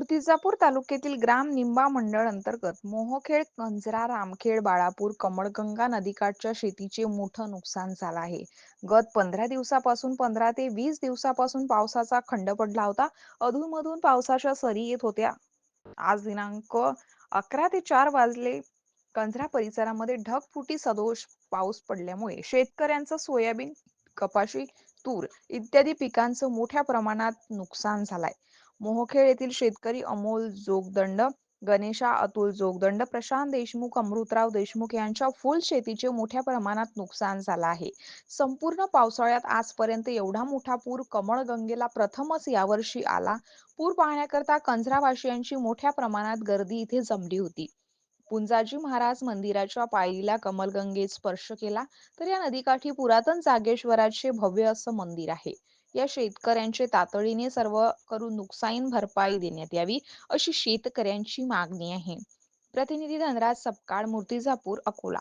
मूर्तिजापूर तालुक्यातील ग्राम निंबा मंडळ अंतर्गत मोहखेड कंजरा रामखेड बाळापूर कमळगंगा नदीकाठच्या शेतीचे मोठं नुकसान झालं आहे. गत पंधरा दिवसापासून पंधरा ते वीस दिवसापासून पावसाचा खंड पडला होता. अधूनमधून पावसाच्या सरी येत होत्या. आज दिनांक अकरा ते चार वाजले. कंजरा परिसरामध्ये ढगफुटी सदोष पाऊस पडल्यामुळे शेतकऱ्यांचं सोयाबीन कपाशी तूर इत्यादी पिकांचं मोठ्या प्रमाणात नुकसान झालंय. मोहखेड येथील शेतकरी अमोल जोगदंड गणेशा अतुल जोगदंड प्रशांत देशमुख अमृतराव देशमुख यांच्या फुल शेतीचे मोठ्या प्रमाणात नुकसान झालं आहे. संपूर्ण पावसाळ्यात आजपर्यंत एवढा मोठा पूर कमळगंगेला प्रथमच यावर्षी आला. पूर पाहण्याकरता कंजरावासियांची मोठ्या प्रमाणात गर्दी इथे जमली होती. पुंजाजी महाराज मंदिराच्या पायरीला कमलगंगेत स्पर्श केला तर या नदीकाठी पुरातन जागेश्वराचे भव्य असं मंदिर आहे. या शेतकऱ्यांचे तातडीने सर्व करून नुकसान भरपाई देण्यात यावी अशी शेतकऱ्यांची मागणी आहे. प्रतिनिधी धनराज सपकाळ मूर्तिजापूर अकोला.